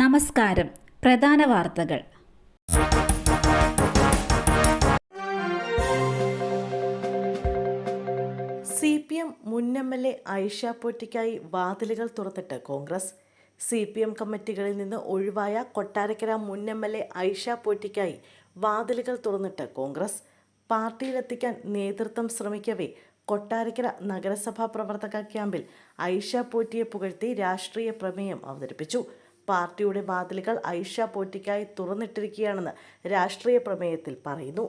നമസ്കാരം. പ്രധാന വാർത്തകൾ. സി പി എം മുൻ എം എൽ എ ഐഷ പോറ്റിക്കായി വാതിലുകൾ തുറന്നിട്ട് കോൺഗ്രസ്. സി പി എം കമ്മിറ്റികളിൽ നിന്ന് ഒഴിവായ കൊട്ടാരക്കര മുൻ എം എൽ എ ഐഷ പോറ്റിക്കായി വാതിലുകൾ തുറന്നിട്ട് കോൺഗ്രസ്. പാർട്ടിയിലെത്തിക്കാൻ നേതൃത്വം ശ്രമിക്കവേ കൊട്ടാരക്കര നഗരസഭാ പ്രവർത്തക ക്യാമ്പിൽ ഐഷ പോറ്റിയെ പുകഴ്ത്തി രാഷ്ട്രീയ പ്രമേയം അവതരിപ്പിച്ചു. പാർട്ടിയുടെ വാതിലുകൾ ഐഷ പോറ്റിക്കായി തുറന്നിട്ടിരിക്കുകയാണെന്ന് രാഷ്ട്രീയ പ്രമേയത്തിൽ പറയുന്നു.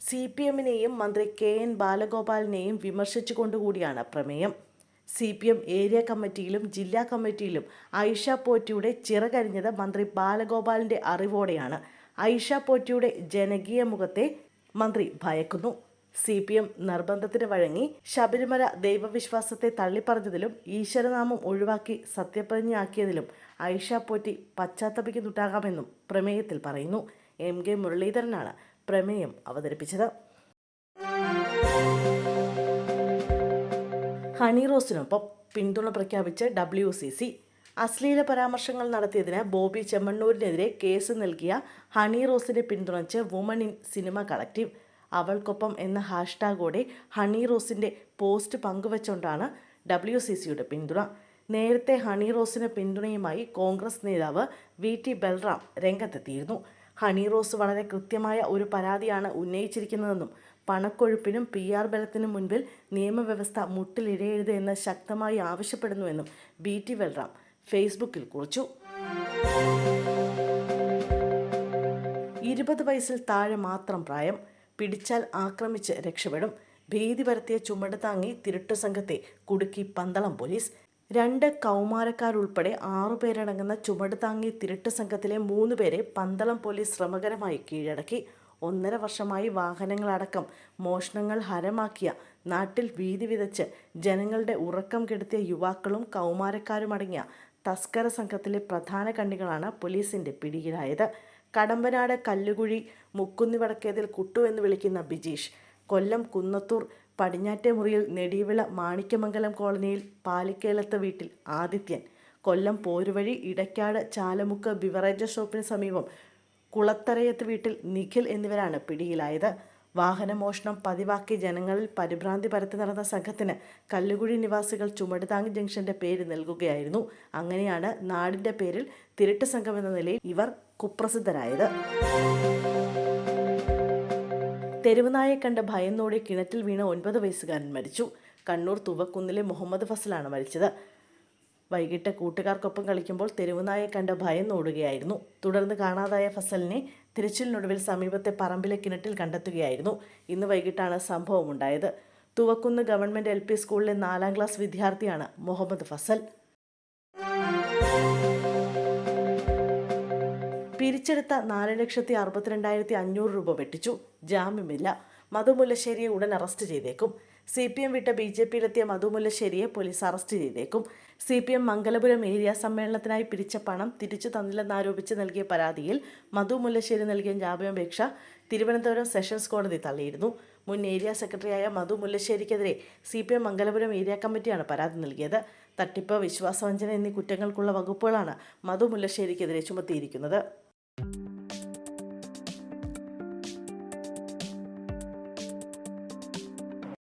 സി പി എമ്മിനെയും മന്ത്രി കെ എൻ ബാലഗോപാലിനെയും വിമർശിച്ചുകൊണ്ടുകൂടിയാണ് പ്രമേയം. സി പി എം ഏരിയ കമ്മിറ്റിയിലും ജില്ലാ കമ്മിറ്റിയിലും ഐഷ പോറ്റിയുടെ ചിറകരിഞ്ഞത് മന്ത്രി ബാലഗോപാലിന്റെ അറിവോടെയാണ്. ഐഷ പോറ്റിയുടെ ജനകീയ മുഖത്തെ മന്ത്രി ഭയക്കുന്നു. സി പി എം നിർബന്ധത്തിന് വഴങ്ങി ശബരിമല ദൈവവിശ്വാസത്തെ തള്ളിപ്പറഞ്ഞതിലും ഈശ്വരനാമം ഒഴിവാക്കി സത്യപ്രതിജ്ഞയാക്കിയതിലും ഐഷ പോറ്റി പശ്ചാത്തപിക്കുന്നുണ്ടാകാമെന്നും പ്രമേയത്തിൽ പറയുന്നു. എം കെ മുരളീധരനാണ് പ്രമേയം അവതരിപ്പിച്ചത്. ഹണി റോസിനൊപ്പം പിന്തുണ പ്രഖ്യാപിച്ച് ഡബ്ല്യു സി സി അശ്ലീല പരാമർശങ്ങൾ നടത്തിയതിന് ബോബി ചെമ്മണ്ണൂരിനെതിരെ കേസ് നൽകിയ ഹണി റോസിനെ പിന്തുണച്ച് വുമൺ ഇൻ സിനിമ കളക്റ്റീവ് അവൾക്കൊപ്പം എന്ന ഹാഷ്ടാഗോടെ ഹണി റോസിന്റെ പോസ്റ്റ് പങ്കുവച്ചുകൊണ്ടാണ് ഡബ്ല്യു സി സിയുടെ പിന്തുണ. നേരത്തെ ഹണി റോസിന് പിന്തുണയുമായി കോൺഗ്രസ് നേതാവ് വി ടി ബൽറാം രംഗത്തെത്തിയിരുന്നു. ഹണി റോസ് വളരെ കൃത്യമായ ഒരു പരാതിയാണ് ഉന്നയിച്ചിരിക്കുന്നതെന്നും പണക്കൊഴുപ്പിനും പി ആർ ബലത്തിനും മുൻപിൽ നിയമവ്യവസ്ഥ മുട്ടിലിഴയരുത് എന്ന് ശക്തമായി ആവശ്യപ്പെടുന്നുവെന്നും ബി ടി ബൽറാം ഫേസ്ബുക്കിൽ കുറിച്ചു. ഇരുപത് വയസ്സിൽ താഴെ മാത്രം പ്രായം. പിടിച്ചാൽ ആക്രമിച്ച് രക്ഷപ്പെടും. ഭീതി പരത്തിയ ചുമട് താങ്ങി തിരുട്ടു സംഘത്തെ കുടുക്കി പന്തളം പോലീസ്. രണ്ട് കൗമാരക്കാരുൾപ്പെടെ ആറുപേരടങ്ങുന്ന ചുമട് താങ്ങി തിരുട്ട് സംഘത്തിലെ മൂന്ന് പേരെ പന്തളം പോലീസ് ശ്രമകരമായി കീഴടക്കി. ഒന്നര വർഷമായി വാഹനങ്ങളടക്കം മോഷണങ്ങൾ ഹരമാക്കിയ നാട്ടിൽ ഭീതി വിതച്ച് ജനങ്ങളുടെ ഉറക്കം കെടുത്തിയ യുവാക്കളും കൗമാരക്കാരുമടങ്ങിയ തസ്കര സംഘത്തിലെ പ്രധാന കണ്ണികളാണ് പോലീസിന്റെ പിടിയിലായത്. കടമ്പനാട് കല്ലുകുഴി മുക്കുന്നി വടക്കേതിൽ കുട്ടു എന്ന് വിളിക്കുന്ന ബിജീഷ്. കൊല്ലം കുന്നത്തൂർ പടിഞ്ഞാറ്റെ മുറിയിൽ നെടിവിള മാണിക്യമംഗലം കോളനിയിൽ പാലിക്കേലത്ത് വീട്ടിൽ ആദിത്യൻ. കൊല്ലം പോരുവഴി ഇടയ്ക്കാട് ചാലമുക്ക് ബിവറേജസ് ഷോപ്പിന് സമീപം കുളത്തറയത്ത് വീട്ടിൽ നിഖിൽ എന്നിവരാണ് പിടിയിലായത്. വാഹനമോഷണം പതിവാക്കി ജനങ്ങളിൽ പരിഭ്രാന്തി പരത്തി നടന്ന സംഘത്തിന് കല്ലുകുഴി നിവാസികൾ ചുമടുതാങ് ജംഗ്ഷന്റെ പേര് നൽകുകയായിരുന്നു. അങ്ങനെയാണ് നാടിന്റെ പേരിൽ തിരുട്ട് സംഘം എന്ന നിലയിൽ ഇവർ കുപ്രസിദ്ധരായത്. തെരുവുനായെ കണ്ട ഭയന്നോടെ കിണറ്റിൽ വീണ ഒൻപത് വയസ്സുകാരൻ മരിച്ചു. കണ്ണൂർ തുവക്കുന്നിലെ മുഹമ്മദ് ഫസലാണ് മരിച്ചത്. വൈകിട്ട് കൂട്ടുകാർക്കൊപ്പം കളിക്കുമ്പോൾ തെരുവുനായെ കണ്ട ഭയം നോടുകയായിരുന്നു. തുടർന്ന് കാണാതായ ഫസലിനെ തിരച്ചിലിനൊടുവിൽ സമീപത്തെ പറമ്പിലെ കിണറ്റിൽ കണ്ടെത്തുകയായിരുന്നു. ഇന്ന് വൈകിട്ടാണ് സംഭവമുണ്ടായത്. തുവക്കുന്ന് ഗവൺമെന്റ് എൽ പി സ്കൂളിലെ നാലാം ക്ലാസ് വിദ്യാർത്ഥിയാണ് മുഹമ്മദ് ഫസൽ. പിരിച്ചെടുത്ത നാല് ലക്ഷത്തി അറുപത്തിരണ്ടായിരത്തി അഞ്ഞൂറ് രൂപ വെട്ടിച്ചു. ജാമ്യമില്ല. മധുമുല്ലശ്ശേരിയെ ഉടൻ അറസ്റ്റ് ചെയ്തേക്കും. സി പി എം വിട്ട ബി ജെ പിയിലെത്തിയ മധു മുല്ലശ്ശേരിയെ പോലീസ് അറസ്റ്റ് ചെയ്തേക്കും. C P M Mangalapuram area സമ്മേളനത്തിനായി പിരിച്ച പണം തിരിച്ചു തന്നില്ലെന്നാരോപിച്ച് നൽകിയ പരാതിയിൽ മധു മുല്ലശ്ശേരി നൽകിയ ജാമ്യാപേക്ഷ തിരുവനന്തപുരം സെഷൻസ് കോടതി തള്ളിയിരുന്നു. മുൻ ഏരിയ സെക്രട്ടറിയായ Madhu മുല്ലശ്ശേരിക്കെതിരെ C P M Mangalapuram area കമ്മിറ്റിയാണ് പരാതി നൽകിയത്. തട്ടിപ്പ് വിശ്വാസവഞ്ചന എന്നീ കുറ്റങ്ങൾക്കുള്ള വകുപ്പുകളാണ് മധു മുല്ലശ്ശേരിക്കെതിരെ ചുമത്തിയിരിക്കുന്നത്.